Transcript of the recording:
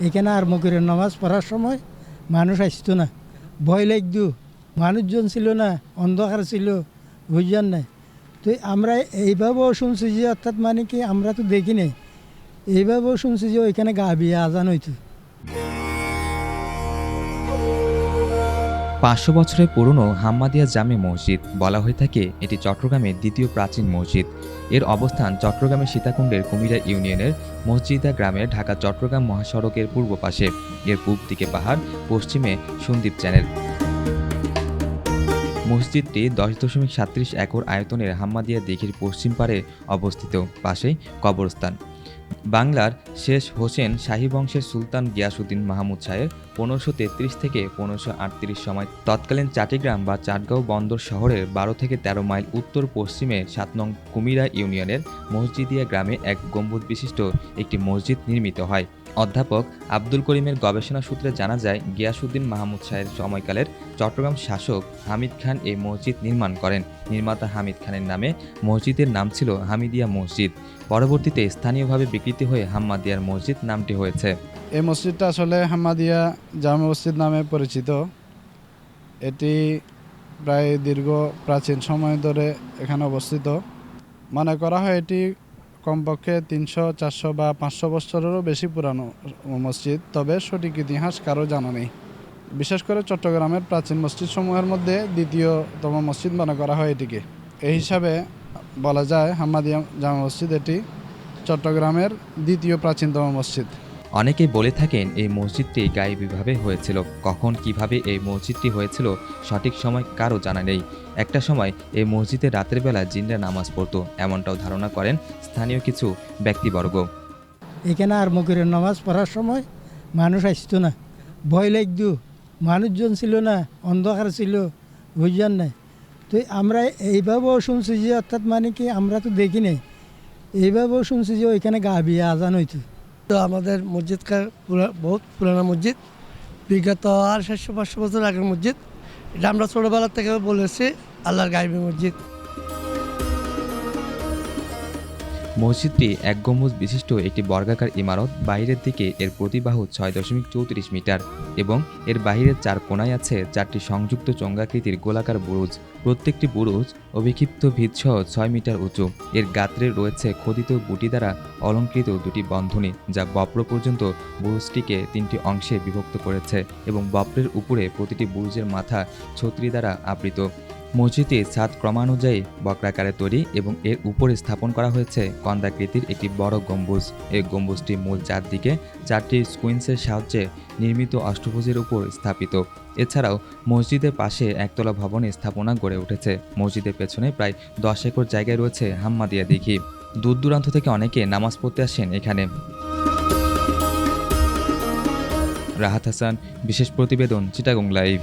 এখানে আর মকিরের নামাজ পড়ার সময় মানুষ আসতো না। ভয় লাগতো। মানুষজন ছিল না, অন্ধকার ছিল, বুঝছেন না? তো আমরা এইভাবেও শুনছি যে, অর্থাৎ মানে কি আমরা তো দেখি নাই এইভাবেও শুনছি যে, ওইখানে গা বিয়ে আজান হইতো। পাঁচশো বছরের পুরনো হাম্মাদিয়া জামে মসজিদ, বলা হয়ে থাকে এটি চট্টগ্রামের দ্বিতীয় প্রাচীন মসজিদ। এর অবস্থান চট্টগ্রামের সীতাকুণ্ডের কুমিরা ইউনিয়নের মসজিদা গ্রামের ঢাকা চট্টগ্রাম মহাসড়কের পূর্ব পাশে। এর পূব দিকে পাহাড়, পশ্চিমে সন্দ্বীপ চ্যানেল। মসজিদটি দশ দশমিক সাত্রিশ একর আয়তনের হাম্মাদিয়া দিঘির পশ্চিম পারে অবস্থিত, পাশেই কবরস্থান। বাংলার শেষ হোসেন শাহী বংশের সুলতান গিয়াসুদ্দিন মাহমুদ শাহের পনেরোশো তেত্রিশ থেকে পনেরোশো আটত্রিশ সময়। তৎকালীন চাটিগ্রাম বা চাটগাঁও বন্দর শহরের বারো থেকে তেরো মাইল উত্তর পশ্চিমে সাত নং কুমিরা ইউনিয়নের মসজিদিয়া গ্রামে এক গম্বুজ বিশিষ্ট একটি মসজিদ নির্মিত হয়। অধ্যাপক আব্দুল করিমের গবেষণা সূত্রে জানা যায় গিয়াসুদ্দিন মাহমুদ শাহের সময়কালের চট্টগ্রাম শাসক হামিদ খান এই মসজিদ নির্মাণ করেন। নির্মাতা হামিদ খানের নামে মসজিদের নাম ছিল হামিদিয়া মসজিদ। পরবর্তীতে স্থানীয়ভাবে বিকৃতি হয়ে হাম্মাদিয়ার মসজিদ নামটি হয়েছে। এই মসজিদটা আসলে হাম্মাদিয়া জামে মসজিদ নামে পরিচিত। এটি প্রায় দীর্ঘ প্রাচীন সময় ধরে এখানে অবস্থিত। মনে করা হয় এটি কমপক্ষে তিনশো, চারশো বা পাঁচশো বছরেরও বেশি পুরানো মসজিদ, তবে সঠিক ইতিহাস কারও জানা নেই। বিশেষ করে চট্টগ্রামের প্রাচীন মসজিদ সমূহের মধ্যে দ্বিতীয়তম মসজিদ মনে করা হয় এটিকে। এই হিসাবে বলা যায় হাম্মাদিয়া জামা মসজিদ এটি চট্টগ্রামের দ্বিতীয় প্রাচীনতম মসজিদ। অনেকেই বলে থাকেন এই মসজিদটি গায়েবীভাবে হয়েছিল। কখন কীভাবে এই মসজিদটি হয়েছিল সঠিক সময় কারও জানা নেই। একটা সময় এই মসজিদে রাতের বেলা জিনরা নামাজ পড়তো, এমনটাও ধারণা করেন স্থানীয় কিছু ব্যক্তিবর্গ। এখানে আর মকরের নামাজ পড়ার সময় মানুষ আসতো না। ভয় লাগতো, মানুষজন ছিল না, অন্ধকার ছিল বুঝছেন না? তো আমরা এইভাবেও শুনছি যে, অর্থাৎ মানে কি আমরা তো দেখি নাই এইভাবেও শুনছি যে ওইখানে গা বিয়ে আজান হইতো। তো আমাদের মসজিদকার পুরা, বহুত পুরানো মসজিদ। বিগত আর সাতশো পাঁচশো বছর আগের মসজিদ। এটা আমরা ছোটোবেলার থেকে বলেছি, আল্লাহর গাইবী মসজিদ। মসজিদটি এক গম্বুজ বিশিষ্ট একটি বর্গাকার ইমারত বাইরের দিকে এর প্রতিবাহু ছয় দশমিক চৌত্রিশ মিটার এবং এর বাহিরের চার কোনায় আছে চারটি সংযুক্ত চঙ্গাকৃতির গোলাকার বুরুজ। প্রত্যেকটি বুরুজ অভিক্ষিপ্ত ভিতসহ ছয় মিটার উঁচু। এর গাত্রে রয়েছে খোদিত বুটি দ্বারা অলঙ্কৃত দুটি বন্ধনী, যা বপ্র পর্যন্ত বুরুজটিকে তিনটি অংশে বিভক্ত করেছে এবং বপ্রের উপরে প্রতিটি বুরুজের মাথা ছত্রি দ্বারা আবৃত। মসজিদটি ছাদ ক্রমানুযায়ী বক্রাকারে তৈরি এবং এর উপরে স্থাপন করা হয়েছে কন্দাকৃতির একটি বড় গম্বুজ। এই গম্বুজটি মূল চারদিকে চারটি স্কুইন্সের সাহায্যে নির্মিত অষ্টভুজের উপর স্থাপিত। এছাড়াও মসজিদের পাশে একতলা ভবনে স্থাপনা গড়ে উঠেছে। মসজিদের পেছনে প্রায় দশ একর জায়গায় রয়েছে হাম্মাদিয়া দিঘি। দূর দূরান্ত থেকে অনেকে নামাজ পড়তে আসেন এখানে। রাহাত হাসান, বিশেষ প্রতিবেদন, চিটাগং লাইভ।